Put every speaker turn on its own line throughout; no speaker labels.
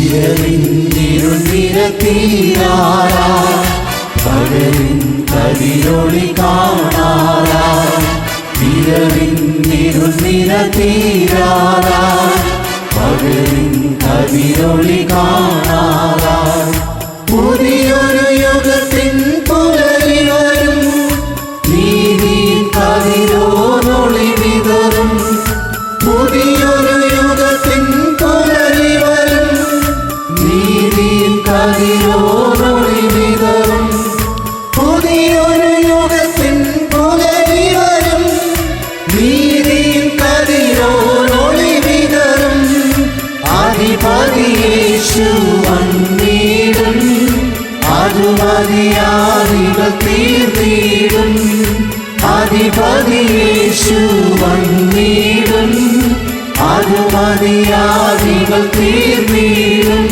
இரவின் இருந்திர தீராரா பகலின் கதிரொளி காணாரா இரவின் இருந்திர தீராரா பகலின் கதிரொளி காண. നീതിயின் കതിരോനൊളി വിതറും അധിപതിയേശു വന്നിടും അതുമതിയാദികൾ തീർന്നിടും അധിപതിയേശു വന്നിടും അതുമതിയാദികൾ തീർന്നിടും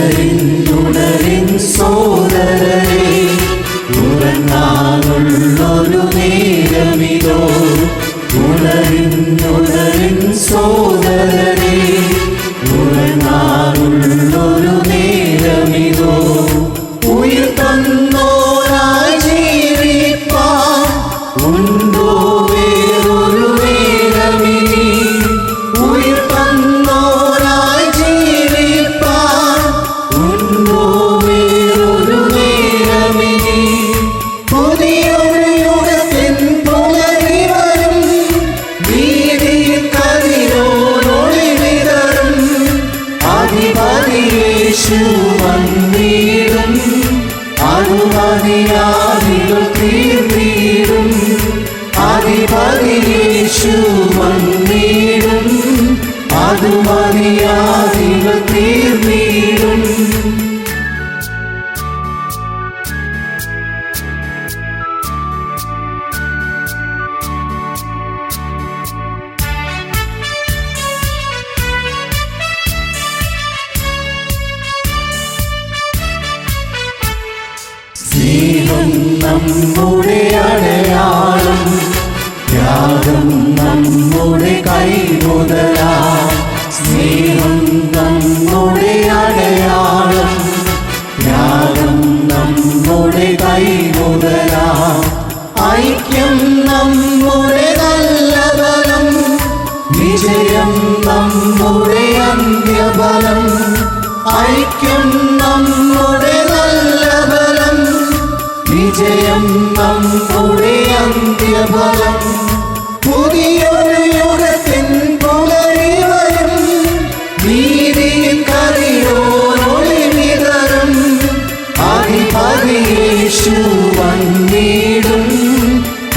ഉണരിൻ സോദരരെ ഉറങ്ങാനുള്ളൊരു നേരമിതോ. ഉണരിൻ ഉണരിൻ സോദരരെ അതുമതിയാദികൾ തീർന്നിടും സ്നേഹം നമ്മുടെ അടയാളം ത്യാഗം നമ്മുടെ കൈമുതലാ. വിജയം നമ്മുടെ അന്ത്യബലം. ഐക്യം നമ്മുടെ നല്ല ബലം. വിജയം നമ്മുടെ അന്ത്യബലം. പുതിയൊരു യുഗത്തിൻ പുലരി വരും. നീതിயின் കറിയോനൊളി വിതറും. അധിപതിയേശു വന്നിടും.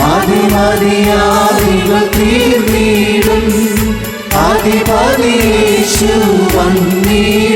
അതിമതിയാദികൾ അധിപതിയേശു വന്നിടും